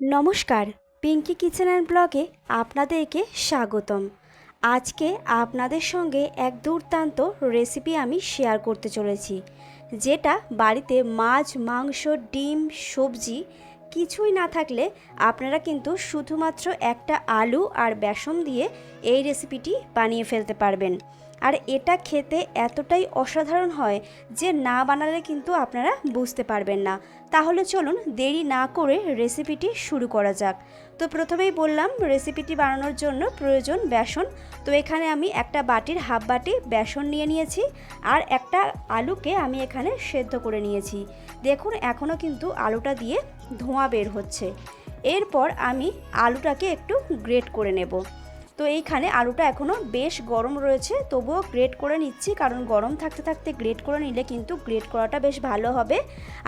নমস্কার, Pinki kitchen and ব্লগে আপনাদেরকে স্বাগতম। আজকে আপনাদের সঙ্গে এক দুর্দান্ত রেসিপি আমি শেয়ার করতে চলেছি, যেটা বাড়িতে মাছ, মাংস, ডিম, সবজি কিছুই না থাকলে আপনারা কিন্তু শুধুমাত্র একটা আলু আর বেসন দিয়ে এই রেসিপিটি বানিয়ে ফেলতে পারবেন। আর এটা খেতে এতটাই অসাধারণ হয় যে না বানালে কিন্তু আপনারা বুঝতে পারবেন না। তাহলে চলুন দেরি না করে রেসিপিটি শুরু করা যাক। তো প্রথমেই বললাম রেসিপিটি বানানোর জন্য প্রয়োজন বেসন। তো এখানে আমি একটা বাটির হাফ বাটি বেসন নিয়ে নিয়েছি আর একটা আলুকে আমি এখানে সেদ্ধ করে নিয়েছি। দেখুন, এখনও কিন্তু আলুটা দিয়ে ধোঁয়া বের হচ্ছে। এরপর আমি আলুটাকে একটু গ্রেট করে নেব। তো এইখানে আলুটা এখনও বেশ গরম রয়েছে, তবুও গ্রেট করে নিচ্ছি, কারণ গরম থাকতে থাকতে গ্রেট করে নিলে কিন্তু গ্রেট করাটা বেশ ভালো হবে।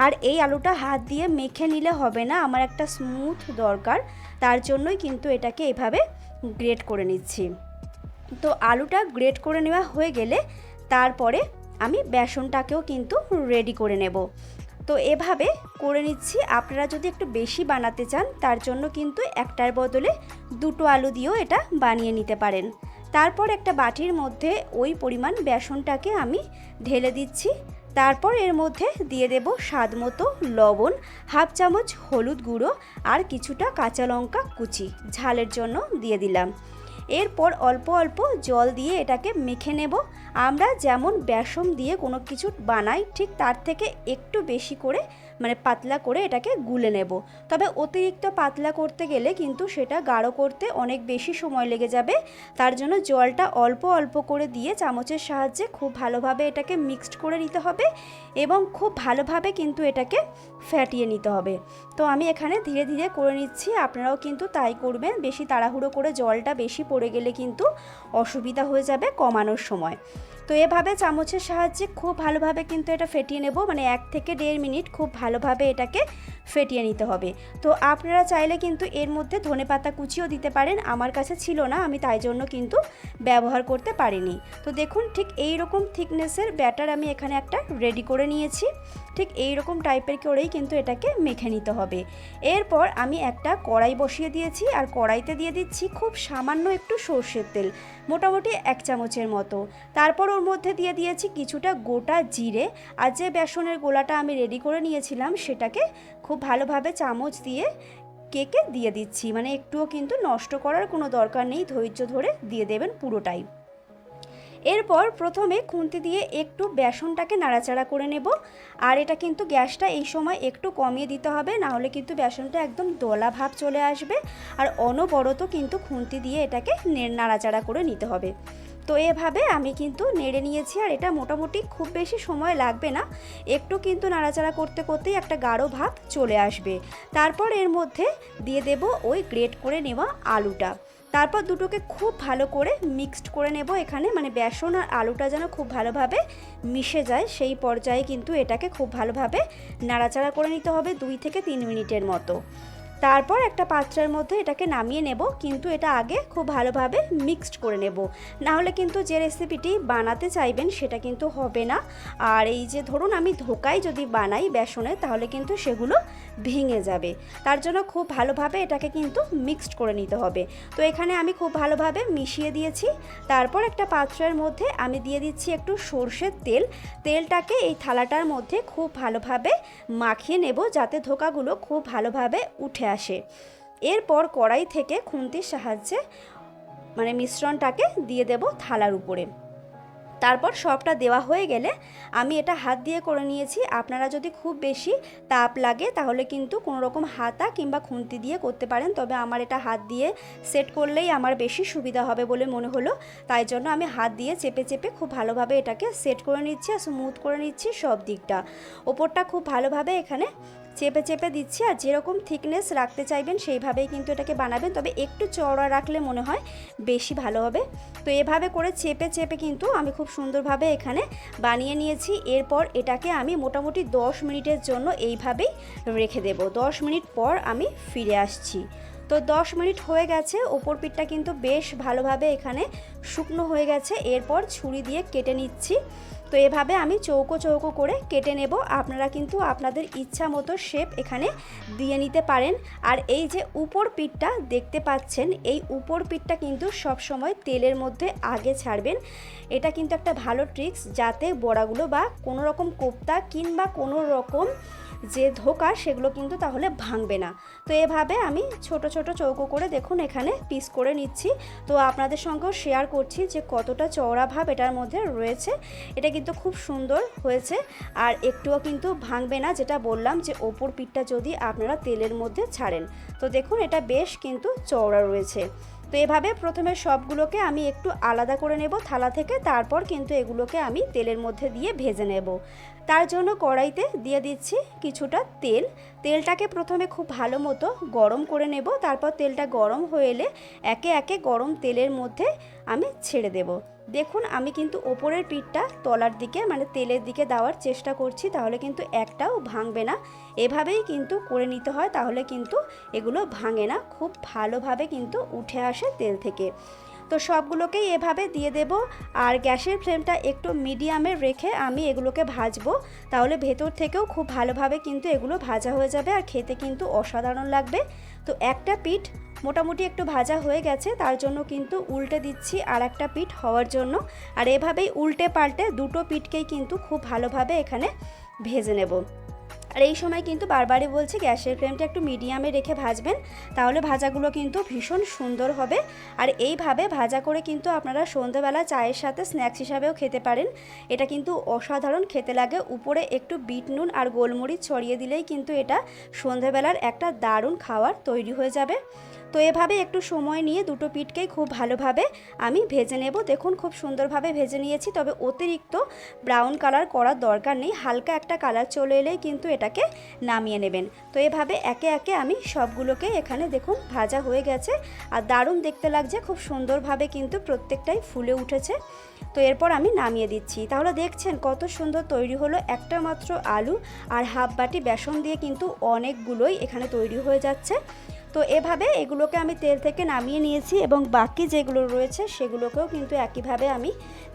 আর এই আলুটা হাত দিয়ে মেখে নিলে হবে না, আমার একটা স্মুথ দরকার, তার জন্যই কিন্তু এটাকে এভাবে গ্রেট করে নিচ্ছি। তো আলুটা গ্রেট করে নেওয়া হয়ে গেলে তারপরে আমি বেসনটাকেও কিন্তু রেডি করে নেব। তো এভাবে করে নিচ্ছি। আপনারা যদি একটু বেশি বানাতে চান, তার জন্য কিন্তু একটার বদলে দুটো আলু দিয়েও এটা বানিয়ে নিতে পারেন। তারপর একটা বাটির মধ্যে ওই পরিমাণ বেসনটাকে আমি ঢেলে দিচ্ছি। তারপর এর মধ্যে দিয়ে দেব স্বাদ মতো লবণ, হাফ চামচ হলুদ গুঁড়ো আর কিছুটা কাঁচা লঙ্কা কুচি। ঝালের জন্য দিয়ে দিলাম। এরপর অল্প অল্প জল দিয়ে এটাকে মেখে নেব। আমরা যেমন বেসম দিয়ে কোনো কিছু বানাই, ঠিক তার থেকে একটু বেশি করে মানে পাতলা করে এটাকে গুলে নেব। তবে অতিরিক্ত পাতলা করতে গেলে কিন্তু সেটা গাঢ় করতে অনেক বেশি সময় লেগে যাবে। তার জন্য জলটা অল্প অল্প করে দিয়ে চামচের সাহায্যে খুব ভালোভাবে এটাকে মিক্সড করে নিতে হবে এবং খুব ভালোভাবে কিন্তু এটাকে ফ্যাটিয়ে নিতে হবে। তো আমি এখানে ধীরে ধীরে করে নিচ্ছি। আপনারাও কিন্তু তাই করবেন। বেশি তাড়াহুড়ো করে জলটা বেশি পড়ে গেলে কিন্তু অসুবিধা হয়ে যাবে কমানোর সময়। তো এভাবে চামচের সাহায্যে খুব ভালোভাবে কিন্তু এটা ফেটিয়ে নেব। মানে এক থেকে দেড় মিনিট খুব ভালোভাবে এটাকে ফেটিয়ে নিতে হবে। তো আপনারা চাইলে কিন্তু এর মধ্যে ধনে পাতা কুচিও দিতে পারেন। আমার কাছে ছিল না, আমি তাই জন্য কিন্তু ব্যবহার করতে পারিনি। তো দেখুন, ঠিক এই রকম থিকনেসের ব্যাটার আমি এখানে একটা রেডি করে নিয়েছি। ঠিক এই রকম টাইপের করেই কিন্তু এটাকে মেখে নিতে হবে। এরপর আমি একটা কড়াই বসিয়ে দিয়েছি আর কড়াইতে দিয়ে দিচ্ছি খুব সামান্য একটু সর্ষের তেল, মোটামুটি এক চামচের মতো। তারপর ওর মধ্যে দিয়ে দিয়েছি কিছুটা গোটা জিরে আর যে বেসনের গোলাটা আমি রেডি করে নিয়েছিলাম সেটাকে খুব ভালোভাবে চামচ দিয়ে কেকে দিয়ে দিচ্ছি। মানে একটুও কিন্তু নষ্ট করার কোনো দরকার নেই, ধৈর্য ধরে দিয়ে দেবেন পুরোটাই। এরপর প্রথমে খুন্তি দিয়ে একটু বেসনটাকে নাড়াচাড়া করে নেব। আর এটা কিন্তু গ্যাসটা এই সময় একটু কমিয়ে দিতে হবে, না হলে কিন্তু বেসনটা একদম দোলা ভাব চলে আসবে। আর অনবরত কিন্তু খুন্তি দিয়ে এটাকে নাড়াচাড়া করে নিতে হবে। তো এভাবে আমি কিন্তু নেড়ে নিয়েছি, আর এটা মোটামুটি খুব বেশি সময় লাগবে না। একটু কিন্তু নাড়াচাড়া করতে করতেই একটা গাঢ় ভাব চলে আসবে। তারপর এর মধ্যে দিয়ে দেব ওই গ্রেট করে নেওয়া আলুটা। তারপর দুটোকে খুব ভালো করে মিক্সড করে নেব এখানে। মানে বেসন আর আলুটা যেন খুব ভালোভাবে মিশে যায়, সেই পর্যায়ে কিন্তু এটাকে খুব ভালোভাবে নাড়াচাড়া করে নিতে হবে দুই থেকে তিন মিনিটের মতো। তারপর একটা পাত্রের মধ্যে এটাকে নামিয়ে নেব, কিন্তু এটা আগে খুব ভালোভাবে মিক্সড করে নেব। না হলে কিন্তু যে রেসিপিটি বানাতে চাইবেন সেটা কিন্তু হবে না। আর এই যে ধরুন আমি ধোকাই যদি বানাই বেসনে, তাহলে কিন্তু সেগুলো ভেঙে যাবে। তার জন্য খুব ভালোভাবে এটাকে কিন্তু মিক্সড করে নিতে হবে। তো এখানে আমি খুব ভালোভাবে মিশিয়ে দিয়েছি। তারপর একটা পাত্রের মধ্যে আমি দিয়ে দিচ্ছি একটু সর্ষের তেল। তেলটাকে এই থালাটার মধ্যে খুব ভালোভাবে মাখিয়ে নেব যাতে ধোকাগুলো খুব ভালোভাবে উঠে আসে। এরপর কড়াই থেকে খুন্তির সাহায্যে মানে মিশ্রণটাকে দিয়ে দেব থালার উপরে। তারপর সবটা দেওয়া হয়ে গেলে আমি এটা হাত দিয়ে করে নিয়েছি। আপনারা যদি খুব বেশি তাপ লাগে তাহলে কিন্তু কোনো রকম হাতা কিংবা খুন্তি দিয়ে করতে পারেন। তবে আমার এটা হাত দিয়ে সেট করলেই আমার বেশি সুবিধা হবে বলে মনে হলো। তাই জন্য আমি হাত দিয়ে চেপে চেপে খুব ভালোভাবে এটাকে সেট করে নিচ্ছি আর স্মুথ করে নিচ্ছি সব দিকটা। ওপরটা খুব ভালোভাবে এখানে চেপে চেপে দিচ্ছি আর যেরকম থিকনেস রাখতে চাইবেন সেইভাবেই কিন্তু এটাকে বানাবেন। তবে একটু চওড়া রাখলে মনে হয় বেশি ভালো হবে। তো এভাবে করে চেপে চেপে কিন্তু আমি খুব সুন্দরভাবে এখানে বানিয়ে নিয়েছি। এরপর এটাকে আমি মোটামুটি 10 মিনিটের জন্য এইভাবেই রেখে দেব। 10 মিনিট পর আমি ফিরে আসছি। তো 10 মিনিট হয়ে গেছে। ওপর পিঠটা কিন্তু বেশ ভালোভাবে এখানে শুকনো হয়ে গেছে। এরপর ছুরি দিয়ে কেটে নিচ্ছি। তো এভাবে আমি চৌকো চৌকো করে কেটে নেব। আপনারা কিন্তু আপনাদের ইচ্ছা মতো শেপ এখানে দিয়ে নিতে পারেন। আর এই যে উপর পিঠটা দেখতে পাচ্ছেন, এই উপর পিঠটা কিন্তু সব সময় তেলের মধ্যে আগে ছাড়বেন। এটা কিন্তু একটা ভালো ট্রিক্স যাতে বড়াগুলো বা কোনো রকম কোপ্তা কিংবা কোনো রকম যে ধোকা সেগুলো কিন্তু তাহলে ভাঙবে না। তো এভাবে আমি ছোট ছোট চৌকো করে দেখুন এখানে পিস করে নিচ্ছি। তো আপনাদের সঙ্গেও শেয়ার করছি যে কতটা চওড়া ভাব এটার মধ্যে রয়েছে। এটা কিন্তু খুব সুন্দর হয়েছে। আর একটুও কিন্তু ভাঙবে না, যেটা বললাম যে ওপর পিঠটা যদি আপনারা তেলের মধ্যে ছাড়েন। তো দেখুন, এটা বেশ কিন্তু চওড়া রয়েছে। তো এভাবে প্রথমে সবগুলোকে আমি একটু আলাদা করে নেব থালা থেকে, তারপর কিন্তু এগুলোকে আমি তেলের মধ্যে দিয়ে ভেজে নেব। তার জন্য কড়াইতে দিয়ে দিচ্ছি কিছুটা তেল। তেলটাকে প্রথমে খুব ভালো মতো গরম করে নেব, তারপর তেলটা গরম হয়ে এলে একে একে গরম তেলের মধ্যে আমি ছেড়ে দেব। দেখুন, আমি কিন্তু ওপরের পিঠটা তলার দিকে মানে তেলের দিকে দেওয়ার চেষ্টা করছি, তাহলে কিন্তু একটাও ভাঙবে না। এভাবেই কিন্তু করে নিতে হয়, তাহলে কিন্তু এগুলো ভাঙে না। খুব ভালোভাবে কিন্তু উঠে আসে তেল থেকে। তো সবগুলোকেই এভাবে দিয়ে দেব। আর গ্যাসের ফ্লেমটা একটু মিডিয়ামে রেখে আমি এগুলোকে ভাজবো। তাহলে ভেতর থেকেও খুব ভালোভাবে কিন্তু এগুলো ভাজা হয়ে যাবে আর খেতে কিন্তু অসাধারণ লাগবে। তো একটা পিঠ মোটামুটি একটু ভাজা হয়ে গেছে, তার জন্য কিন্তু উল্টে দিচ্ছি আর একটা পিঠ হওয়ার জন্য। আর এভাবেই উল্টে পাল্টে দুটো পিঠকেই কিন্তু খুব ভালোভাবে এখানে ভেজে নেব। আর এই সময় কিন্তু বারবারই বলছি গ্যাসের ফ্লেমটা একটু মিডিয়ামে রেখে ভাজবেন, তাহলে ভাজাগুলো কিন্তু ভীষণ সুন্দর হবে। আর এইভাবে ভাজা করে কিন্তু আপনারা সন্ধ্যেবেলা চায়ের সাথে স্ন্যাক্স হিসাবেও খেতে পারেন। এটা কিন্তু অসাধারণ খেতে লাগে, উপরে একটু বিট নুন আর গোলমরিচ ছড়িয়ে দিলেই কিন্তু এটা সন্ধ্যেবেলার একটা দারুণ খাওয়ার তৈরি হয়ে যাবে। তো এভাবে একটু সময় নিয়ে দুটো পিঠকেই খুব ভালোভাবে আমি ভেজে নেব। দেখুন, খুব সুন্দরভাবে ভেজে নিয়েছি, তবে অতিরিক্ত ব্রাউন কালার করার দরকার নেই। হালকা একটা কালার চলে এলেই কিন্তু এটাকে নামিয়ে নেবেন। তো এভাবে একে একে আমি সবগুলোকে এখানে দেখুন, ভাজা হয়ে গেছে। আর দারুণ দেখতে লাগছে, খুব সুন্দরভাবে কিন্তু প্রত্যেকটাই ফুলে উঠেছে। তো এরপর আমি নামিয়ে দিচ্ছি। তাহলে দেখছেন কত সুন্দর তৈরি হলো। একটা মাত্র আলু আর হাফ বাটি বেসন দিয়ে কিন্তু অনেকগুলোই এখানে তৈরি হয়ে যাচ্ছে। তো এভাবে এগুলোকে আমি তেল থেকে নামিয়ে নিয়েছি এবং বাকি যেগুলো রয়েছে সেগুলোকেও কিন্তু একইভাবে আমি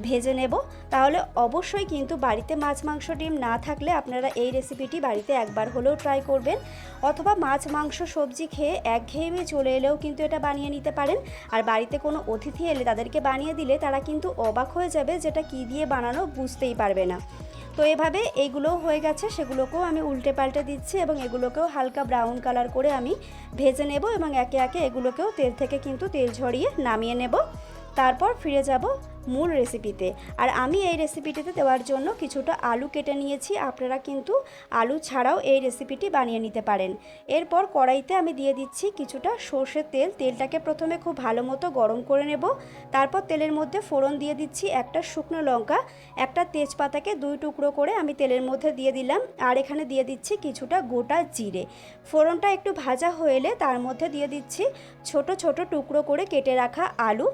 ভেজে নেব। তাহলে অবশ্যই কিন্তু বাড়িতে মাছ, মাংস, ডিম না থাকলে আপনারা এই রেসিপিটি বাড়িতে একবার হলেও ট্রাই করবেন। অথবা মাছ, মাংস, সবজি খেয়ে একঘেয়েমে চলে এলেও কিন্তু এটা বানিয়ে নিতে পারেন। আর বাড়িতে কোনো অতিথি এলে তাদেরকে বানিয়ে দিলে তারা কিন্তু অবাক হয়ে যাবে যেটা কী দিয়ে বানানো বুঝতেই পারবে না। তো এভাবে এইগুলোও হয়ে গেছে, সেগুলোকেও আমি উল্টে পাল্টে দিচ্ছি এবং এগুলোকেও হালকা ব্রাউন কালার করে আমি ভেজে নেব এবং একে একে এগুলোকেও তেল থেকে কিন্তু তেল ঝরিয়ে নামিয়ে নেব। তারপর ফিরে যাব মূল রেসিপিতে আর আমি এই রেসিপিটিতে দেওয়ার জন্য কিছুটা আলু কেটে নিয়েছি। আপনারা কিন্তু আলু ছাড়াও এই রেসিপিটি বানিয়ে নিতে পারেন। এরপর কড়াইতে আমি দিয়ে দিচ্ছি কিছুটা সর্ষের তেল। তেলটাকে প্রথমে খুব ভালো মতো গরম করে নেব। তারপর তেলের মধ্যে ফোড়ন দিয়ে দিচ্ছি একটা শুকনো লঙ্কা। একটা তেজপাতাকে দুই টুকরো করে আমি তেলের মধ্যে দিয়ে দিলাম। আর এখানে দিয়ে দিচ্ছি কিছুটা গোটা জিরে। ফোড়নটা একটু ভাজা হয়ে তার মধ্যে দিয়ে দিচ্ছি ছোট ছোট টুকরো করে কেটে রাখা আলু।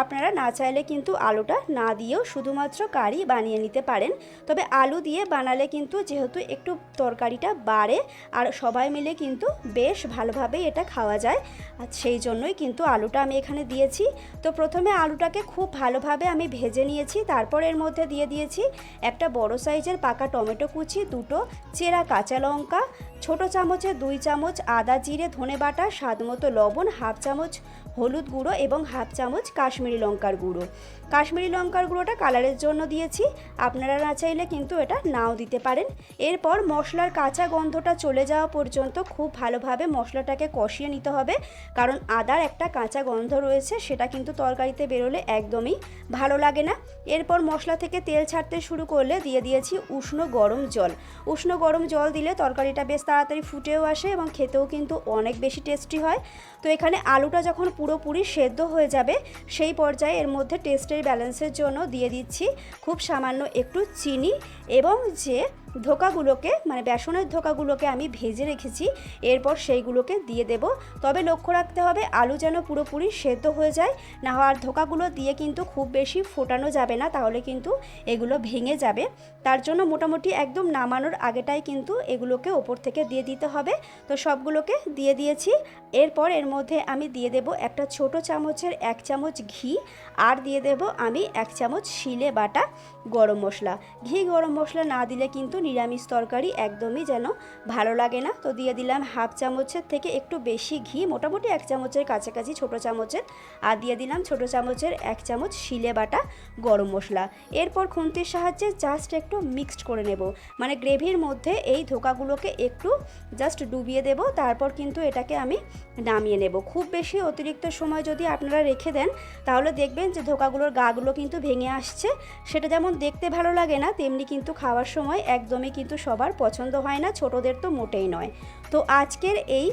আপনারা না চাইলে কিন্তু আলুটা না দিয়েও শুধুমাত্র কারি বানিয়ে নিতে পারেন। তবে আলু দিয়ে বানালে কিন্তু যেহেতু একটু তরকারিটা বাড়ে আর সবাই মিলে কিন্তু বেশ ভালোভাবেই এটা খাওয়া যায়। আর সেই জন্যই কিন্তু আলুটা আমি এখানে দিয়েছি। তো প্রথমে আলুটাকে খুব ভালোভাবে আমি ভেজে নিয়েছি। তারপর এর মধ্যে দিয়ে দিয়েছি একটা বড় সাইজের পাকা টমেটো কুচি, দুটো চেরা কাঁচা লঙ্কা, ছোট চামচে দুই চামচ আদা জিরে, ধনে বাটা, স্বাদ মতো লবণ, হাফ চামচ হলুদ গুঁড়ো এবং হাফ চামচ কাশ্মীরি লঙ্কার গুঁড়ো। কাশ্মীরি লঙ্কার গুঁড়োটা কালারের জন্য দিয়েছি। আপনারা না চাইলে কিন্তু এটা নাও দিতে পারেন। এরপর মশলার কাঁচা গন্ধটা চলে যাওয়া পর্যন্ত খুব ভালোভাবে মশলাটাকে কষিয়ে নিতে হবে। কারণ আদার একটা কাঁচা গন্ধ রয়েছে, সেটা কিন্তু তরকারিতে বেরোলে একদমই ভালো লাগে না। এরপর মশলা থেকে তেল ছাড়তে শুরু করলে দিয়ে দিয়েছি উষ্ণ গরম জল। উষ্ণ গরম জল দিলে তরকারিটা বেশ তাড়াতাড়ি ফুটেও আসে এবং খেতেও কিন্তু অনেক বেশি টেস্টি হয়। তো এখানে আলুটা যখন পুরোপুরি সেদ্ধ হয়ে যাবে, সেই পর্যায়ে এর মধ্যে টেস্টের ব্যালেন্সের জন্য দিয়ে দিচ্ছি। খুব সামান্য একটু চিনি এবং যে ধোকাগুলোকে মানে বেসনের ধোকাগুলোকে আমি ভেজে রেখেছি। এরপর সেইগুলোকে দিয়ে দেব। তবে লক্ষ্য রাখতে হবে, আলু যেন পুরোপুরি সেদ্ধ হয়ে যায়। না হওয়ার ধোকাগুলো দিয়ে কিন্তু খুব বেশি ফোটানো যাবে না, তাহলে কিন্তু এগুলো ভেঙে যাবে। তার জন্য মোটামুটি একদম নামানোর আগেটাই কিন্তু এগুলোকে ওপর থেকে দিয়ে দিতে হবে। তো সবগুলোকে দিয়ে দিয়েছি। এরপর এর মধ্যে আমি দিয়ে দেব একটা ছোট চামচের এক চামচ ঘি। আর দিয়ে দেব আমি এক চামচ শিলে বাটা গরম মশলা। ঘি গরম মশলা না দিলে কিন্তু নিরামিষ তরকারি একদমই যেন ভালো লাগে না। তো দিয়ে দিলাম হাফ চামচের থেকে একটু বেশি ঘি, মোটামুটি এক চামচের কাছাকাছি ছোট চামচের। আর দিয়ে দিলাম ছোট চামচের এক চামচ শিলে বাটা গরম মশলা। এরপর খুন্তির সাহায্যে জাস্ট একটু মিক্সড করে নেব। মানে গ্রেভির মধ্যে এই ধোকাগুলোকে একটু জাস্ট ডুবিয়ে দেব। তারপর কিন্তু এটাকে আমি নামিয়ে নেব। খুব বেশি অতিরিক্ত সময় যদি আপনারা রেখে দেন, তাহলে দেখবেন যে ধোকাগুলোর গাগুলো কিন্তু ভেঙে আসছে। সেটা যেমন দেখতে ভালো লাগে না, তেমনি কিন্তু খাওয়ার সময় একদমই কিন্তু সবার পছন্দ হয় না, ছোটদের তো মোটেই নয়। তো আজকের এই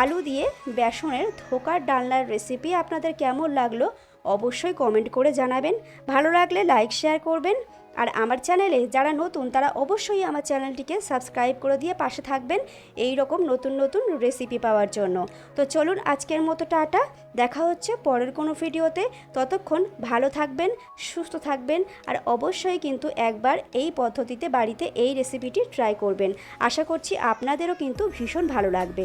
আলু দিয়ে বেসনের ধোকার ডালনার রেসিপি আপনাদের কেমন লাগল অবশ্যই কমেন্ট করে জানাবেন। ভালো লাগলে লাইক শেয়ার করবেন। আর আমার চ্যানেলে যারা নতুন, তারা অবশ্যই আমার চ্যানেলটিকে সাবস্ক্রাইব করে দিয়ে পাশে থাকবেন এই রকম নতুন নতুন রেসিপি পাওয়ার জন্য। তো চলুন আজকের মতো টাটা, দেখা হচ্ছে পরের কোনো ভিডিওতে। ততক্ষণ ভালো থাকবেন, সুস্থ থাকবেন, আর অবশ্যই কিন্তু একবার এই পদ্ধতিতে বাড়িতে এই রেসিপিটি ট্রাই করবেন। আশা করছি আপনাদেরও কিন্তু ভীষণ ভালো লাগবে।